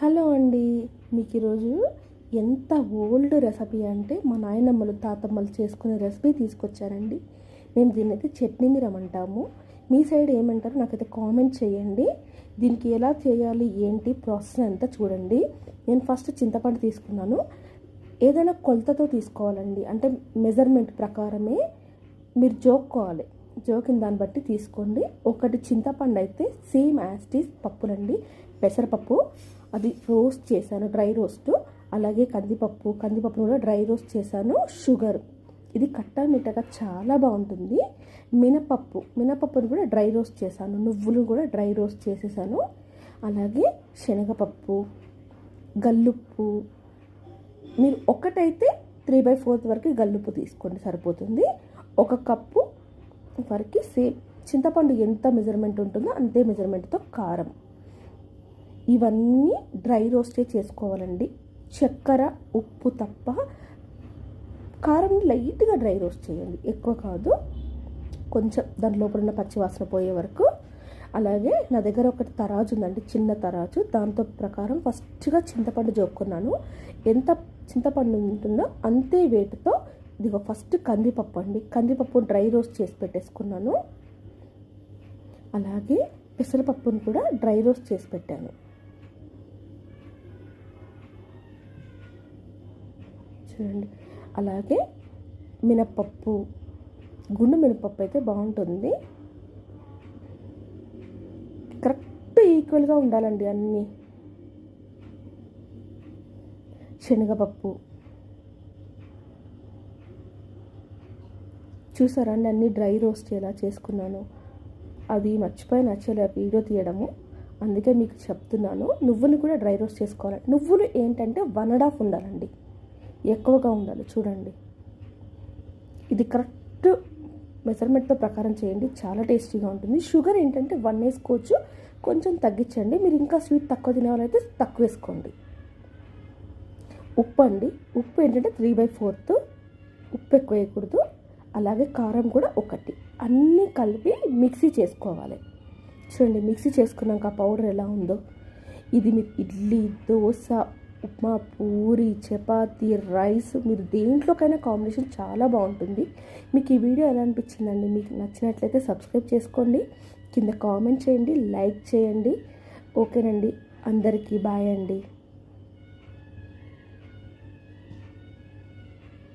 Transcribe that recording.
Hello అండి. మీకు ఈరోజు ఎంత ఓల్డ్ రెసిపీ అంటే మా నాయనమ్మలు తాతమ్మలు చేసుకునే రెసిపీ తీసుకొచ్చారండి. మేము దీన్ని అయితే చట్నీ మీరం అంటాము మీ సైడ్ ఏమంటారో నాకైతే కామెంట్ చేయండి. దీనికి ఎలా చేయాలి ఏంటి ప్రాసెస్ అంతా చూడండి. నేను ఫస్ట్ చింతపండు తీసుకున్నాను. ఏదైనా కొలతతో తీసుకోవాలండి. అంటే మెజర్మెంట్ ప్రకారమే మీరు జోక్కోవాలి. జోకిన దాన్ని బట్టి తీసుకోండి. ఒకటి చింతపండు అయితే సేమ్ యాస్టీస్ పప్పులండి. పెసరపప్పు అది రోస్ట్ చేశాను డ్రై రోస్ట్. అలాగే కందిపప్పు కందిపప్పును కూడా డ్రై రోస్ట్ చేశాను. షుగర్. ఇది కట్టా మిట్టగా చాలా బాగుంటుంది. మినపప్పు మినపప్పును కూడా డ్రై రోస్ట్ చేశాను. నువ్వులు కూడా డ్రై రోస్ట్ చేసేసాను. అలాగే శనగపప్పు గల్లుప్పు. మీరు ఒకటైతే త్రీ బై ఫోర్త్ వరకు గల్లుప్పు తీసుకోండి సరిపోతుంది. ఒక కప్పు వరకు సేమ్ చింతపండు ఎంత మెజర్మెంట్ ఉంటుందో అంతే మెజర్మెంట్తో కారం. ఇవన్నీ డ్రై రోస్టే చేసుకోవాలండి. చక్కెర ఉప్పు తప్ప కారం లైట్గా డ్రై రోస్ట్ చేయండి. ఎక్కువ కాదు కొంచెం దాని లోపల ఉన్న పచ్చివాసన పోయే వరకు. అలాగే నా దగ్గర ఒకటి తరాజు ఉందండి చిన్న తరాజు. దాంతో ప్రకారం ఫస్ట్గా చింతపండు జోక్కున్నాను. ఎంత చింతపండు ఉంటుందో అంతే వేటుతో ఇదిగో ఫస్ట్ కందిపప్పు అండి. కందిపప్పు డ్రై రోస్ట్ చేసి పెట్టేసుకున్నాను. అలాగే పెసరపప్పును కూడా డ్రై రోస్ట్ చేసి పెట్టాను. చూడండి. అలాగే మినప్పప్పు గుండు మినపప్పు అయితే బాగుంటుంది. కరెక్ట్ ఈక్వల్గా ఉండాలండి అన్నీ. శనగపప్పు. చూసారా అండి అన్నీ డ్రై రోస్ట్ ఎలా చేసుకున్నాను. అది మర్చిపోయి నచ్చలే వీడియో తీయడము. అందుకే మీకు చెప్తున్నాను నువ్వులు కూడా డ్రై రోస్ట్ చేసుకోవాలి నువ్వులు ఏంటంటే వన్ అండ్ హాఫ్ ఉండాలండి. ఎక్కువగా ఉండాలి. చూడండి. ఇది కరెక్ట్ మెజర్మెంట్తో ప్రకారం చేయండి. చాలా టేస్టీగా ఉంటుంది. షుగర్ ఏంటంటే వన్ వేసుకోవచ్చు కొంచెం తగ్గించండి. మీరు ఇంకా స్వీట్ తక్కువ తినేవాళ్ళైతే తక్కువ వేసుకోండి. ఉప్పు అండి. ఉప్పు ఏంటంటే త్రీ బై ఫోర్త్. ఉప్పు ఎక్కువ వేయకూడదు. అలాగే కారం కూడా ఒకటి. అన్నీ కలిపి మిక్సీ చేసుకోవాలి. చూడండి మిక్సీ చేసుకున్నాక పౌడర్ ఎలా ఉందో. ఇది మీరు ఇడ్లీ దోశ ఉప్మా పూరి చపాతి రైస్ మీరు దేంట్లోకైనా కాంబినేషన్ చాలా బాగుంటుంది. మీకు ఈ వీడియో ఎలా అనిపించిందండి? మీకు నచ్చినట్లయితే సబ్స్క్రైబ్ చేసుకోండి. కింద కామెంట్ చేయండి లైక్ చేయండి. ఓకేనండి. అందరికీ బాయ్ అండి.